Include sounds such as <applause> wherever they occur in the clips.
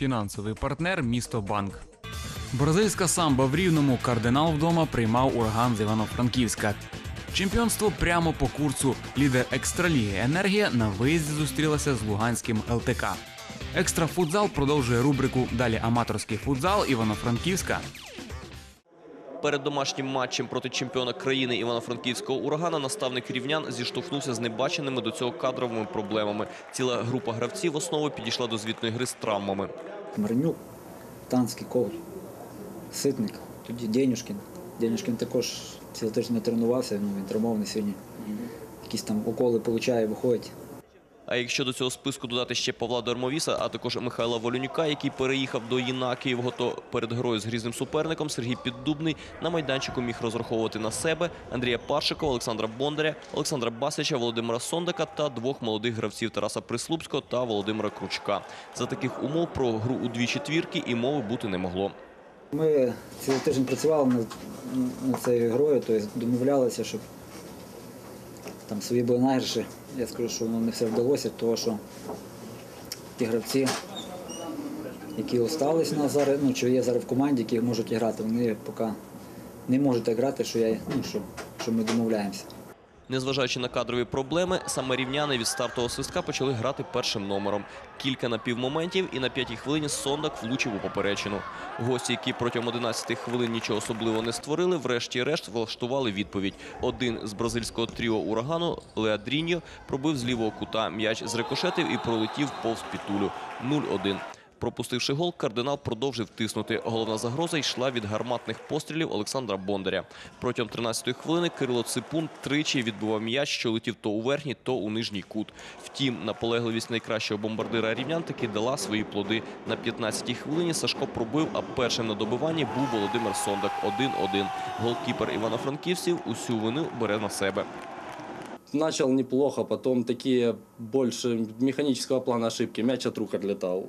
Фінансовий партнер місто Банк. Бразильська самба в Рівному кардинал вдома приймав ураган з Івано-Франківська. Чемпіонство прямо по курсу. Лідер екстраліги Енергія на виїзді зустрілася з Луганським ЛТК. Екстрафутзал продовжує рубрику Далі аматорський футзал Івано-Франківська. Перед домашнім матчем проти чемпіона країни Івано-Франківського урагана наставник рівнян зіштовхнувся з небаченими до цього кадровими проблемами. Ціла група гравців основи підійшла до звітної гри з травмами. Маринюк, Танський, Коваль, Ситник, тоді Денюшкін. Денюшкін також цілий тиждень не тренувався, ну, він травмований сьогодні. Якісь там уколи получає, виходить. А якщо до цього списку додати ще Павла Дормовіса, а також Михайла Волюнюка, який переїхав до Єнакіївого, то перед грою з грізним суперником Сергій Піддубний на майданчику міг розраховувати на себе Андрія Паршикова, Олександра Бондаря, Олександра Басича, Володимира Сондака та двох молодих гравців Тараса Прислупського та Володимира Кручка. За таких умов про гру у дві четвірки і мови бути не могло. Ми цілий тиждень працювали над, над цією грою, тобто домовлялися, щоб там свої були найгірші. Я скажу, що воно не все вдалося, тому що ті гравці, які залишились на зараз, ну, чи є зараз в команді, які можуть грати, вони поки не можуть так грати, що, я, ну, що, що ми домовляємося. Незважаючи на кадрові проблеми, саме рівняни від стартового свистка почали грати першим номером. Кілька напівмоментів і на п'ятій хвилині Сондак влучив у поперечину. Гості, які протягом 11 хвилин нічого особливого не створили, врешті-решт влаштували відповідь. Один з бразильського тріо урагану Леадріньо пробив з лівого кута м'яч з рикошетів і пролетів повз пітулю 0-1. Пропустивши гол, кардинал продовжив тиснути. Головна загроза йшла від гарматних пострілів Олександра Бондаря. Протягом 13-ї хвилини Кирило Ципун тричі відбував м'яч, що летів то у верхній, то у нижній кут. Втім, наполегливість найкращого бомбардира рівнян таки дала свої плоди. На 15-й хвилині Сашко пробив, а першим на добиванні був Володимир Сондак 1-1. Голкіпер Івано-Франківців усю вину бере на себе. Начал неплохо, потом такие больше механического плана ошибки. Мяч от рук отлетал,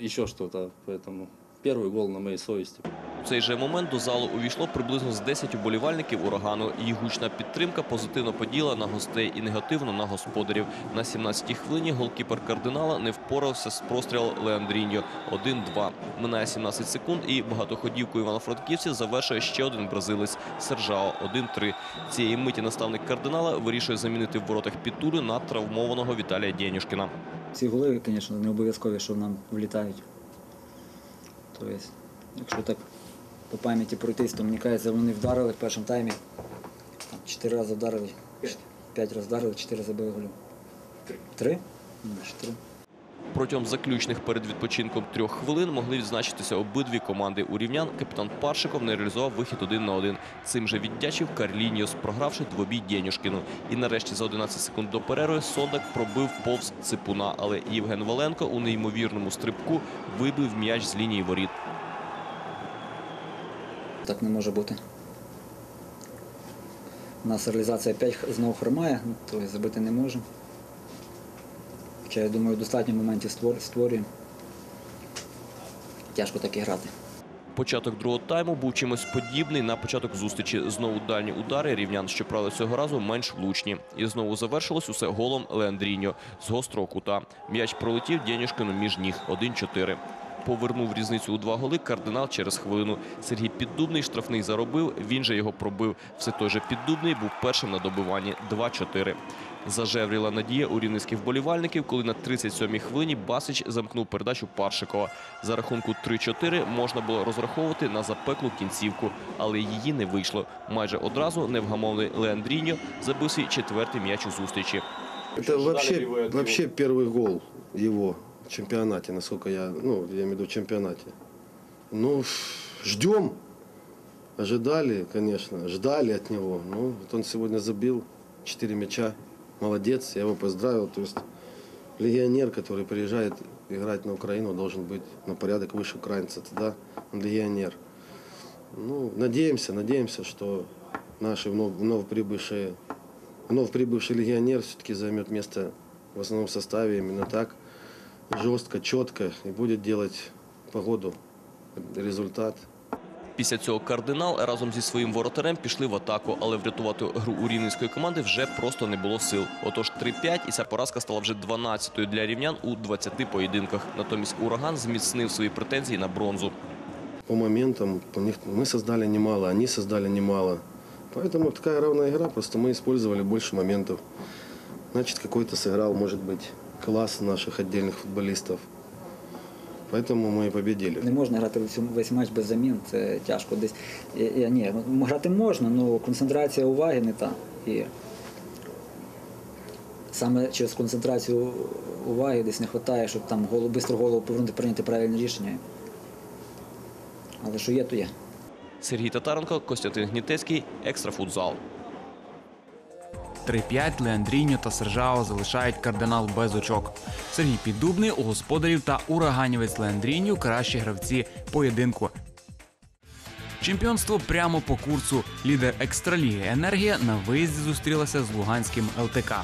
еще что-то. Поэтому первый гол на моей совести. У цей же момент до залу увійшло приблизно з 10 уболівальників урагану. Їх гучна підтримка позитивно поділа на гостей і негативно на господарів. На 17-й хвилині голкіпер кардинала не впорався з прострілом Леандріньо 1-2. Минає 17 секунд і багатоходівку івано-франківців завершує ще один бразилець Сержао 1-3. Цієї миті наставник кардинала вирішує замінити в воротах Пітулю на травмованого Віталія Дєнюшкіна. Ці голи, звісно, не обов'язкові, що нам влітають. Тобто, якщо так по пам'яті пройтись, то мені кажеться, вони вдарили в першому таймі. Чотири рази вдарили, п'ять разів вдарили, чотири забили голю. Три? Три? Ну, чотири. Протягом заключних перед відпочинком трьох хвилин могли відзначитися обидві команди. У рівнян капітан Паршиков не реалізував вихід один на один. Цим же віддячив Карліньос, програвши двобій Дєнюшкіну. І нарешті за 11 секунд до перерви Сондак пробив повз ципуна, але Євген Валенко у неймовірному стрибку вибив м'яч з лінії воріт. Так не може бути. У нас реалізація 5 знову хромає, тобто забити не можемо. Хоча, я думаю, достатньо моментів створ- створюємо. Тяжко так і грати. Початок другого тайму був чимось подібний на початок зустрічі. Знову дальні удари рівнян, що правили цього разу менш влучні. І знову завершилось усе голом Леандріньо з гострого кута. М'яч пролетів Дєнюшкину між ніг 1-4. Повернув різницю у два голи кардинал через хвилину. Сергій Піддубний штрафний заробив, він же його пробив. Все той же Піддубний був першим на добиванні 2-4. Зажевріла надія у рівненських вболівальників, коли на 37-й хвилині Басич замкнув передачу Паршикова. За рахунку 3-4 можна було розраховувати на запеклу кінцівку, але її не вийшло. Майже одразу невгамовний Леандріньо забив свій четвертий м'яч у зустрічі. Это вообще, вообще первый гол в чемпионате, насколько я, ну, я имею в виду чемпионате. Ну, ждем. Ожидали, конечно, ждали от него. Ну, вот он сегодня забил 4 мяча. Молодец, я его поздравил. То есть легионер, который приезжает играть на Украину, должен быть на порядок выше украинца. Тогда он легионер. Ну, надеемся, надеемся, что наши вновь, вновь прибывшие вновь прибывший легионер все-таки займет место в основном составе именно так, жестко, четко и будет делать погоду результат. Після цього кардинал разом зі своїм воротарем пішли в атаку, але врятувати гру у рівненської команди вже просто не було сил. Отож 3-5 і ця поразка стала вже 12-ю для рівнян у 20 поєдинках. Натомість ураган зміцнив свої претензії на бронзу. По моментам у них мы создали немало, они создали немало. Поэтому такая равная игра, просто мы использовали больше моментов. Значит, какой-то сыграл, может быть, класс наших отдельных футболистов. Поэтому мы и победили. Не можна грати всю- весь матч без замін, це тяжко десь. І, і, ні, ну, грати можна, але концентрація уваги не та. І саме через концентрацію уваги десь не вистачає, щоб там голову, бистро голову повернути, прийняти правильне рішення. Але що є, то є. Сергій Татаренко, Костянтин Гнітецький, екстрафутзал. 3-5 Леандріньо та Сержао залишають кардинал без очок. Сергій Піддубний у господарів та ураганівець Леандріньо кращі гравці поєдинку. Чемпіонство прямо по курсу. Лідер екстраліги Енергія на виїзді зустрілася з Луганським ЛТК.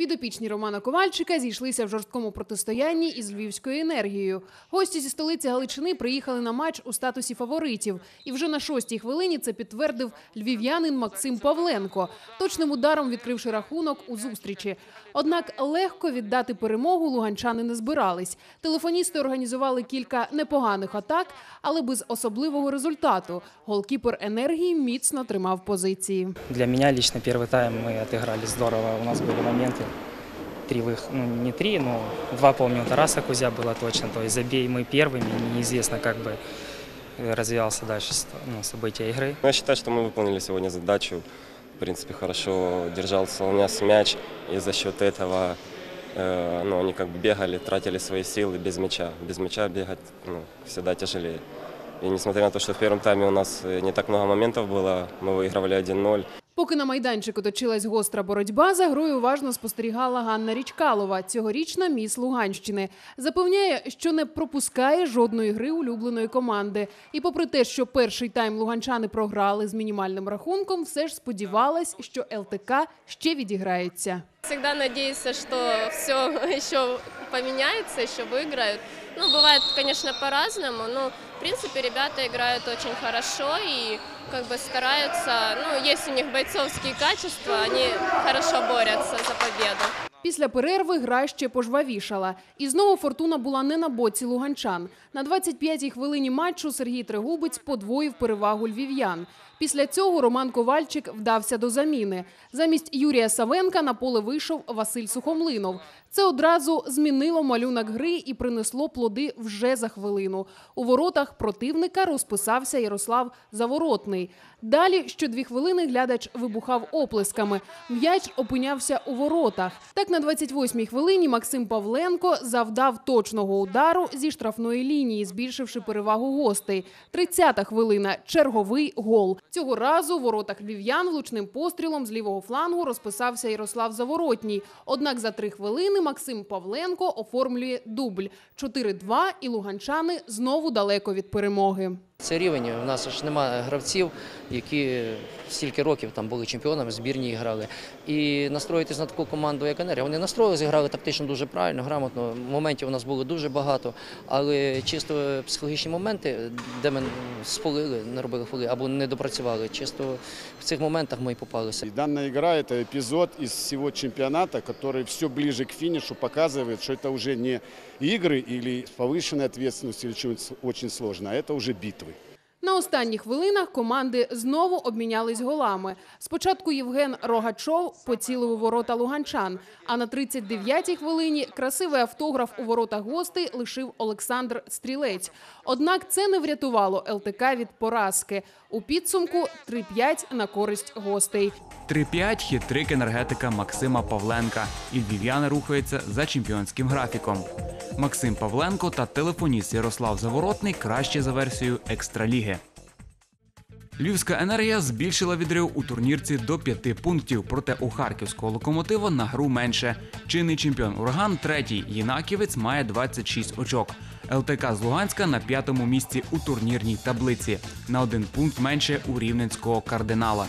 Підопічні Романа Ковальчика зійшлися в жорсткому протистоянні із львівською енергією. Гості зі столиці Галичини приїхали на матч у статусі фаворитів. І вже на шостій хвилині це підтвердив львів'янин Максим Павленко, точним ударом відкривши рахунок у зустрічі. Однак легко віддати перемогу луганчани не збирались. Телефоністи організували кілька непоганих атак, але без особливого результату. Голкіпер енергії міцно тримав позиції. Для меня лично первый тайм мы отыграли здорово. У нас были моменты. Три вых... ну не три, но два, помню, у Тараса Кузя было точно. То есть забей мы первыми, неизвестно, как бы э, развивался дальше ну, события игры. Ну, Я считаю, что мы выполнили сегодня задачу. В принципе, хорошо держался у нас мяч, и за счет этого э, ну, они как бы бегали, тратили свои силы без мяча. Без мяча бегать ну, всегда тяжелее. И несмотря на то, что в первом тайме у нас э, не так много моментов было, мы выигрывали 1-0. Поки на майданчику точилась гостра боротьба, за грою уважно спостерігала Ганна Річкалова, цьогорічна міс Луганщини. Запевняє, що не пропускає жодної гри улюбленої команди. І попри те, що перший тайм луганчани програли з мінімальним рахунком, все ж сподівалась, що ЛТК ще відіграється. Всегда надеешься, что все <laughs> еще поменяется, еще выиграют. Ну, бывает, конечно, по-разному, но, в принципе, ребята играют очень хорошо и как бы стараются, ну, есть у них бойцовские качества, они хорошо борются за победу. Після перерви гра ще пожвавішала. І знову фортуна була не на боці луганчан. На 25-й хвилині матчу Сергій Трегубець подвоїв перевагу львів'ян. Після цього Роман Ковальчик вдався до заміни. Замість Юрія Савенка на поле вийшов Василь Сухомлинов. Це одразу змінило малюнок гри і принесло плоди вже за хвилину. У воротах противника розписався Ярослав Заворотний. Далі що дві хвилини глядач вибухав оплесками. М'яч опинявся у воротах. Так на 28-й хвилині Максим Павленко завдав точного удару зі штрафної лінії, збільшивши перевагу гостей. 30-та хвилина черговий гол. Цього разу в воротах львів'ян влучним пострілом з лівого флангу розписався Ярослав Заворотній. Однак за три хвилини Максим Павленко оформлює дубль 4-2 і луганчани знову далеко від перемоги. Це рівень. У нас ж немає гравців, які стільки років там були чемпіонами, в збірні грали. І настроїтись на таку команду, як енергія. Вони настроїлися, зіграли тактично дуже правильно, грамотно. Моментів у нас було дуже багато, але чисто психологічні моменти, де ми спалили, не робили фоли або не допрацювали. Чисто в цих моментах ми і попалися. И данная игра – это эпизод из всего чемпионата, который все ближе к финишу показывает, что это уже не игры или с повышенной ответственностью или что-нибудь очень сложно, а это уже битвы. На останніх хвилинах команди знову обмінялись голами. Спочатку Євген Рогачов поцілив у ворота луганчан, а на 39-й хвилині красивий автограф у воротах гостей лишив Олександр Стрілець. Однак це не врятувало ЛТК від поразки. У підсумку 3-5 на користь гостей. 3-5 хитрик енергетика Максима Павленка. І львів'яни рухаються за чемпіонським графіком. Максим Павленко та телефоніст Ярослав Заворотний краще за версією екстраліги. Львівська енергія збільшила відрив у турнірці до п'яти пунктів, проте у харківського локомотива на гру менше. Чинний чемпіон Ураган третій Єнаківець має 26 очок. ЛТК з Луганська на п'ятому місці у турнірній таблиці. На один пункт менше у рівненського кардинала.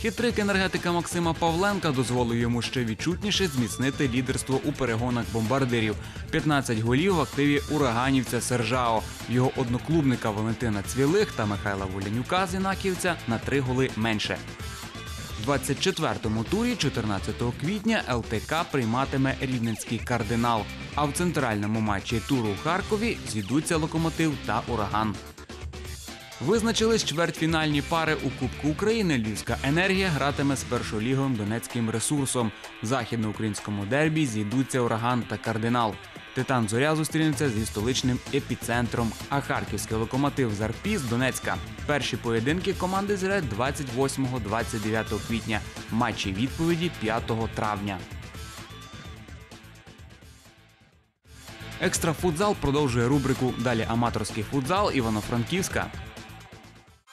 Хитрик енергетика Максима Павленка дозволив йому ще відчутніше зміцнити лідерство у перегонах бомбардирів. 15 голів в активі ураганівця Сержао, його одноклубника Валентина Цвілих та Михайла Волянюка з Інаківця на три голи менше. В 24-му турі, 14 квітня, ЛТК прийматиме рівненський кардинал. А в центральному матчі туру у Харкові зійдуться локомотив та ураган. Визначились чвертьфінальні пари у Кубку України. Львівська енергія гратиме з першоліговим донецьким ресурсом. В західноукраїнському дербі зійдуться ураган та кардинал. Титан Зоря зустрінеться зі столичним епіцентром, а харківський локомотив Зарпі з Донецька. Перші поєдинки команди зіграють 28-29 квітня. Матчі відповіді 5 травня. Екстра футзал продовжує рубрику Далі аматорський футзал Івано-Франківська.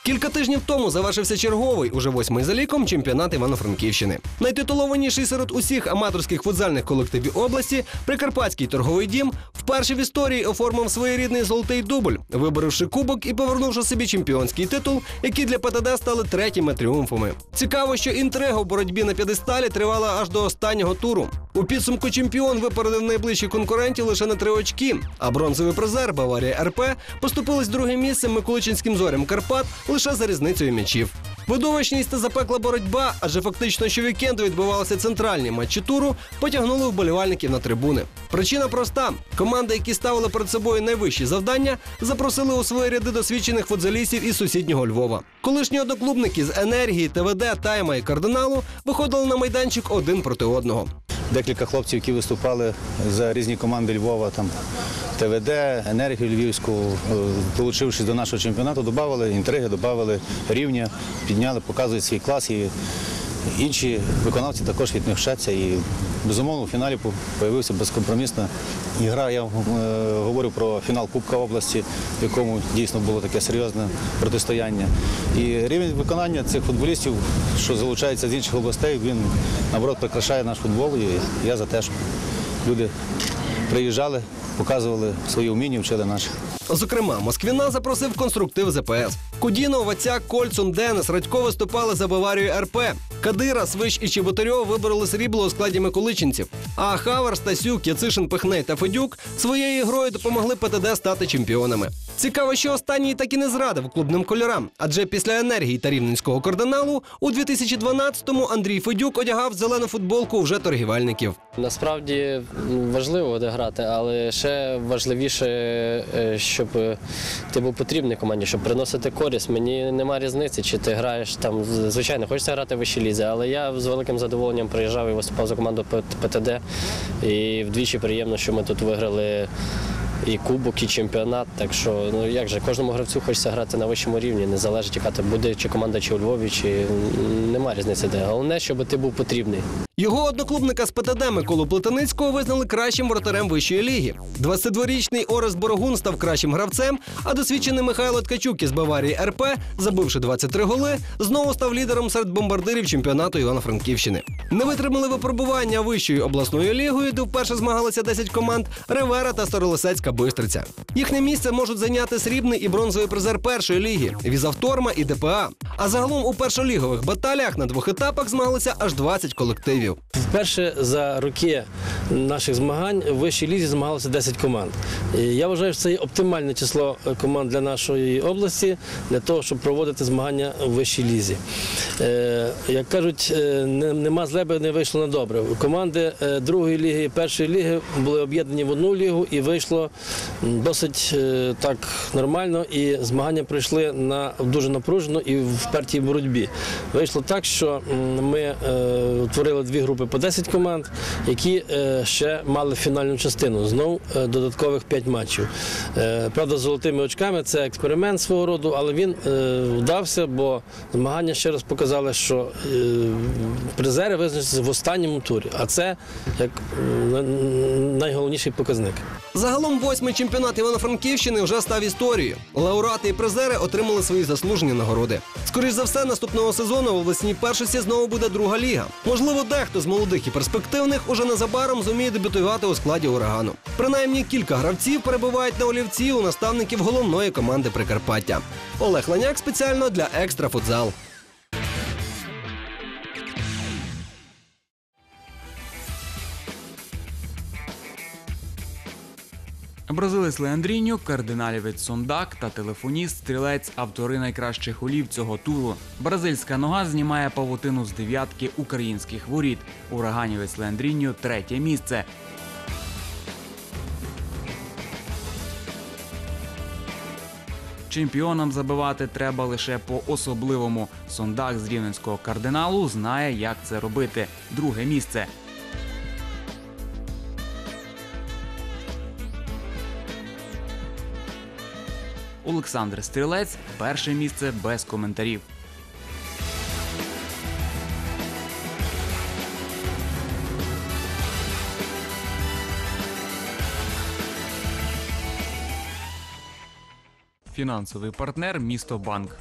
Кілька тижнів тому завершився черговий, уже восьмий за ліком, чемпіонат Івано-Франківщини. Найтитулованіший серед усіх аматорських футзальних колективів області Прикарпатський торговий дім вперше в історії оформив своєрідний золотий дубль, виборивши кубок і повернувши собі чемпіонський титул, які для ПТД стали третіми тріумфами. Цікаво, що інтрига в боротьбі на п'єдесталі тривала аж до останнього туру. У підсумку чемпіон випередив найближчі конкурентів лише на три очки, а бронзовий призер Баварія РП поступилась другим місцем Миколичинським зорям Карпат лише за різницею м'ячів. Видовищність та запекла боротьба, адже фактично щовікенду відбувалися центральні матчі туру, потягнули вболівальників на трибуни. Причина проста: команди, які ставили перед собою найвищі завдання, запросили у свої ряди досвідчених футзалістів із сусіднього Львова. Колишні одноклубники з енергії, ТВД, Тайма і кардиналу виходили на майданчик один проти одного. Декілька хлопців, які виступали за різні команди Львова, там ТВД, енергію Львівську, е, долучившись до нашого чемпіонату, додавали інтриги, додавали рівня, підняли, показують свій клас. І інші виконавці також від вчаться. І безумовно у фіналі з'явився безкомпромісна ігра. Я е, говорю про фінал Кубка області, в якому дійсно було таке серйозне протистояння. І рівень виконання цих футболістів, що залучаються з інших областей, він наоборот прикрашає наш футбол. І я за те, щоб люди приїжджали, показували свої вміння, вчили наших. Зокрема, Москвіна запросив конструктив ЗПС. Кудіно, Вацяк, Кольцун, Денис, Радько виступали за Баварію РП. Кадира, Свищ і Чеботарьо вибороли срібло у складі миколичинців. А Хавар, Стасюк, Яцишин, Пихней та Федюк своєю грою допомогли ПТД стати чемпіонами. Цікаво, що останній так і не зрадив клубним кольорам, адже після енергії та рівненського кардиналу у 2012-му Андрій Федюк одягав зелену футболку вже торгівельників. Насправді м, важливо грати, але ще важливіше, е, щоб е, ти був потрібний команді, щоб приносити користь. Мені нема різниці, чи ти граєш там. Звичайно, хочеться грати в вищій лізі, але я з великим задоволенням приїжджав і виступав за команду ПТД. І вдвічі приємно, що ми тут виграли. І кубок, і чемпіонат. Так що ну як же кожному гравцю хочеться грати на вищому рівні, не залежить, яка ти буде, чи команда, чи у Львові, чи нема різниці де. Головне, щоб ти був потрібний. Його одноклубника з ПТД Миколу Плетеницького визнали кращим воротарем вищої ліги. 22-річний Орест Борогун став кращим гравцем, а досвідчений Михайло Ткачук із Баварії РП, забивши 23 голи, знову став лідером серед бомбардирів чемпіонату Івано-Франківщини. Не витримали випробування вищою обласною лігою, де вперше змагалися 10 команд Ревера та Старолисецька Бистриця. Їхнє місце можуть зайняти срібний і бронзовий призер першої ліги Візавторма і ДПА. А загалом у першолігових баталіях на двох етапах змагалися аж 20 колективів. Вперше за роки наших змагань в вищій лізі змагалося 10 команд. Я вважаю, що це є оптимальне число команд для нашої області для того, щоб проводити змагання в вищій лізі. Е, Як кажуть, е, не- нема злеби, не вийшло на добре. Команди е, другої ліги і першої ліги були об'єднані в одну лігу і вийшло досить е, так нормально. І змагання пройшли на дуже напружено і в впертій боротьбі. Вийшло так, що ми е, утворили дві групи по 10 команд, які е, ще мали фінальну частину. Знов додаткових 5 матчів. Правда, з золотими очками це експеримент свого роду, але він вдався, бо змагання ще раз показали, що призери визначаться в останньому турі. А це як найголовніший показник. Загалом восьмий чемпіонат Івано-Франківщини вже став історією. Лауреати і призери отримали свої заслужені нагороди. Скоріш за все, наступного сезону в обласній першості знову буде друга ліга. Можливо, дехто з молодих і перспективних уже незабаром зуміє дебютувати у складі урагану. Принаймні кілька гравців перебувають на олівці у наставників головної команди Прикарпаття. Олег Ланяк спеціально для екстра Бразилець Леандріньо, кардиналівець Сондак та телефоніст стрілець автори найкращих голів цього туру. Бразильська нога знімає павутину з дев'ятки українських воріт. Ураганівець Леандріньо третє місце. Чемпіонам забивати треба лише по особливому. Сондак з рівненського кардиналу знає, як це робити. Друге місце. Олександр Стрілець перше місце без коментарів. Фінансовий партнер місто Банк.